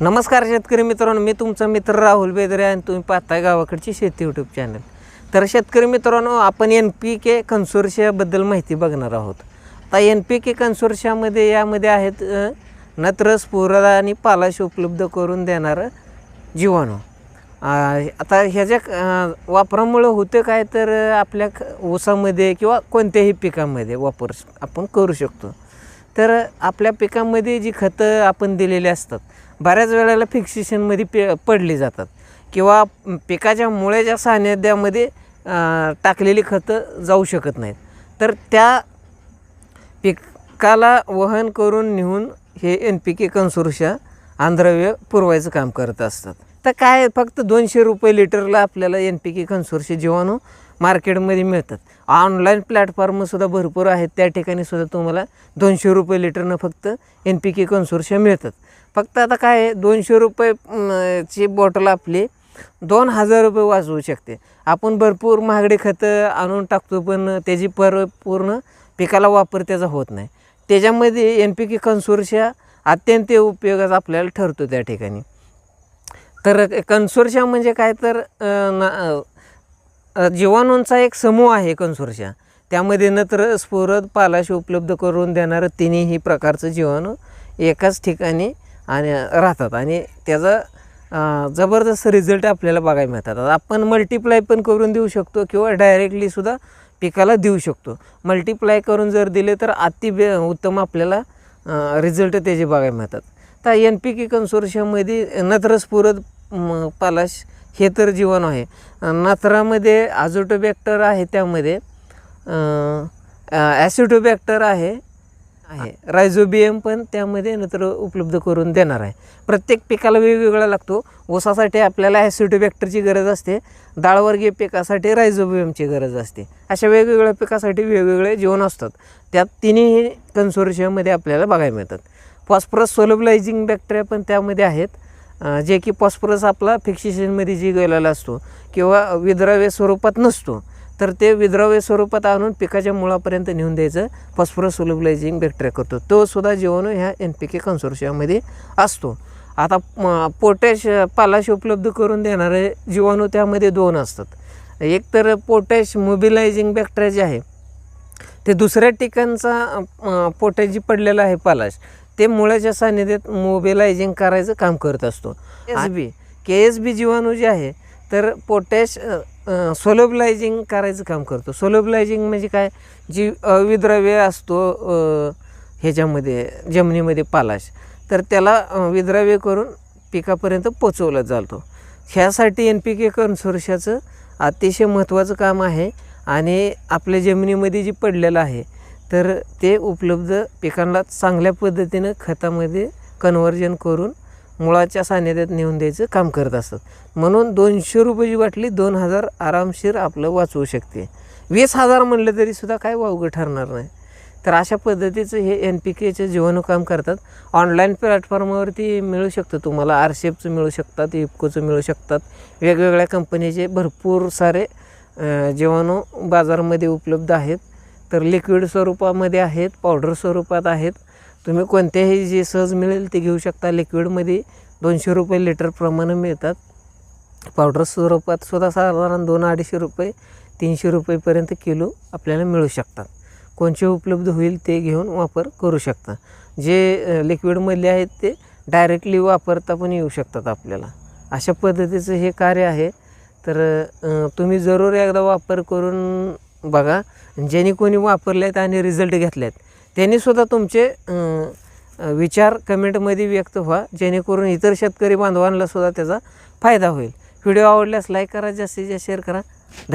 नमस्कार शेतकरी मित्रांनो मी तुमचा मित्र राहुल बेदरे आणि तुम्ही पाहताय गावाकडची शेती यूट्यूब चॅनल तर शेतकरी मित्रांनो आपण एन पी के कन्सोर्शियाबद्दल माहिती बघणार आहोत. आता एन पी के कन्सोर्शियामध्ये यामध्ये आहेत नत्रस नत्र आणि पालाश उपलब्ध करून देणारं जीवाणू. आता ह्याच्या वापरामुळं होतं काय तर आपल्या ऊसामध्ये किंवा कोणत्याही पिकामध्ये वापर आपण करू शकतो. तर आपल्या पिकामध्ये जी खतं आपण दिलेली असतात बऱ्याच वेळेला फिक्सेशनमध्ये पे पडली जातात. किंवा पिकाच्या मुळ्याच्या सान्निध्यामध्ये टाकलेली खतं जाऊ शकत नाहीत. तर त्या पिकाला वहन करून नेऊन हे एन पी के कन्सोर्शिया आंध्रव्य पुरवायचं काम करत असतात. तर काय फक्त दोनशे रुपये लिटरला आपल्याला एन पी के कन्सोर्शिया जीवाणू मार्केटमध्ये मिळतात. ऑनलाईन प्लॅटफॉर्मसुद्धा भरपूर आहेत. त्या ठिकाणी सुद्धा तुम्हाला दोनशे रुपये लिटरनं फक्त एन पी के कन्सोर्शिया मिळतात. फक्त आता काय आहे दोनशे रुपये ची बॉटल आपली दोन हजार रुपये वाचवू शकते. आपण भरपूर महागडी खतं आणून टाकतो पण त्याची पर पूर्ण पिकाला वापर त्याचा होत नाही. त्याच्यामध्ये एन पी के कन्सोर्शिया अत्यंत उपयोगाचा आपल्याला ठरतो त्या ठिकाणी. तर कन्सोर्शिया म्हणजे काय? तर ना जीवाणूंचा एक समूह आहे कन्सोर्शिया. त्यामध्ये नत्र स्फुरद पालाशी उपलब्ध करून देणारं तिन्ही प्रकारचं जीवाणू एकाच ठिकाणी आणि राहतात. आणि त्याचा जबरदस्त रिझल्ट आपल्याला बघायला मिळतात. आपण मल्टिप्लाय पण करून देऊ शकतो किंवा डायरेक्टलीसुद्धा पिकाला देऊ शकतो. मल्टिप्लाय करून जर दिले तर अति बे उत्तम आपल्याला रिझल्ट त्याचे बघायला मिळतात. आता एन पी के कन्सोर्शियममध्ये नत्रस्फुरद म, पालाश हे तर जीवाणू आहे. नत्रामध्ये आझोटोबॅक्टर आहे त्यामध्ये ॲसिडोबॅक्टर आहे आहे. रायझोबियम पण त्यामध्ये नत्र उपलब्ध करून देणार आहे. प्रत्येक पिकाला वेगवेगळा लागतो. ऊसासाठी आपल्याला ॲसिडोबॅक्टरची गरज असते. डाळवर्गीय पिकासाठी रायझोबियमची गरज असते. अशा वेगवेगळ्या पिकासाठी वेगवेगळे जीवन असतात. त्यात तिन्ही कन्सोर्शियममध्ये आपल्याला बघायला मिळतात. फॉस्फरस सोलबलायझिंग बॅक्टेरिया पण त्यामध्ये आहेत. जे की फॉस्फरस आपला फिक्सेशनमध्ये जी गेलेला असतो किंवा विद्राव्य स्वरूपात नसतो तर ते विद्राव्य स्वरूपात आणून पिकाच्या मुळापर्यंत नेऊन द्यायचं. फॉस्फरस सोलबलायझिंग बॅक्टेरिया करतो. तो सुद्धा जीवाणू ह्या एन पी के कन्सोर्शियामध्ये असतो. आता पोटॅश पालाश उपलब्ध करून देणारे जीवाणू त्यामध्ये दोन असतात. एक तर पोटॅश मोबिलायझिंग बॅक्टेरिया जे आहे ते दुसऱ्या ठिकाणचा पोटॅश जी पडलेला आहे पालाश ते मुळाच्या सान्निध्यात मोबिलायझिंग करायचं काम करत असतो. एस बी के एस बी जीवाणू जे आहे तर पोटॅश सोलोबलायझिंग करायचं काम करतो. सोलोबलायझिंग म्हणजे काय? जी अविद्रव्य असतो ह्याच्यामध्ये जमिनीमध्ये पालाश तर त्याला विद्राव्य करून पिकापर्यंत पोचवला जातो. ह्यासाठी एन पी के कन्सोर्शियाचं अतिशय महत्त्वाचं काम आहे आणि आपल्या जमिनीमध्ये जी पडलेलं आहे तर ते उपलब्ध पिकांना चांगल्या पद्धतीनं खतामध्ये कन्व्हर्जन करून मुळाच्या सान्निध्यात नेऊन द्यायचं काम करत असतात. म्हणून दोनशे रुपयाची बाटली दोन हजार आरामशीर आपलं वाचवू शकते. वीस हजार म्हणलं तरीसुद्धा काय वावगं ठरणार नाही. तर अशा पद्धतीचं हे एन पी केचे जीवाणू काम करतात. ऑनलाईन प्लॅटफॉर्मवरती मिळू शकतं तुम्हाला. आर सी एफचं मिळू शकतात इफकोचं मिळू शकतात. वेगवेगळ्या कंपनीचे भरपूर सारे जीवाणू बाजारामध्ये उपलब्ध आहेत. तर लिक्विड स्वरूपामध्ये आहेत पावडर स्वरूपात आहेत. तुम्ही कोणत्याही जे सहज मिळेल ते घेऊ शकता. लिक्विडमध्ये दोनशे रुपये लिटर प्रमाणे मिळतात. पावडर स्वरूपात सुद्धा साधारण दोन अडीचशे रुपये तीनशे रुपयेपर्यंत किलो आपल्याला मिळू शकतात. कोणचे उपलब्ध होईल ते घेऊन वापर करू शकता. जे लिक्विडमधले आहेत ते डायरेक्टली वापरता पण येऊ शकतात आपल्याला. अशा पद्धतीचं हे कार्य आहे. तर तुम्ही जरूर एकदा वापर करून बघा ज्यांनी कोणी वापरले आहेत आणि रिझल्ट घेतले आहेत त्यांनीसुद्धा तुमचे विचार कमेंटमध्ये व्यक्त व्हा जेणेकरून इतर शेतकरी बांधवांलासुद्धा त्याचा फायदा होईल. व्हिडिओ आवडल्यास लाईक करा जास्तीत जास्त शेअर करा. धन्यवाद.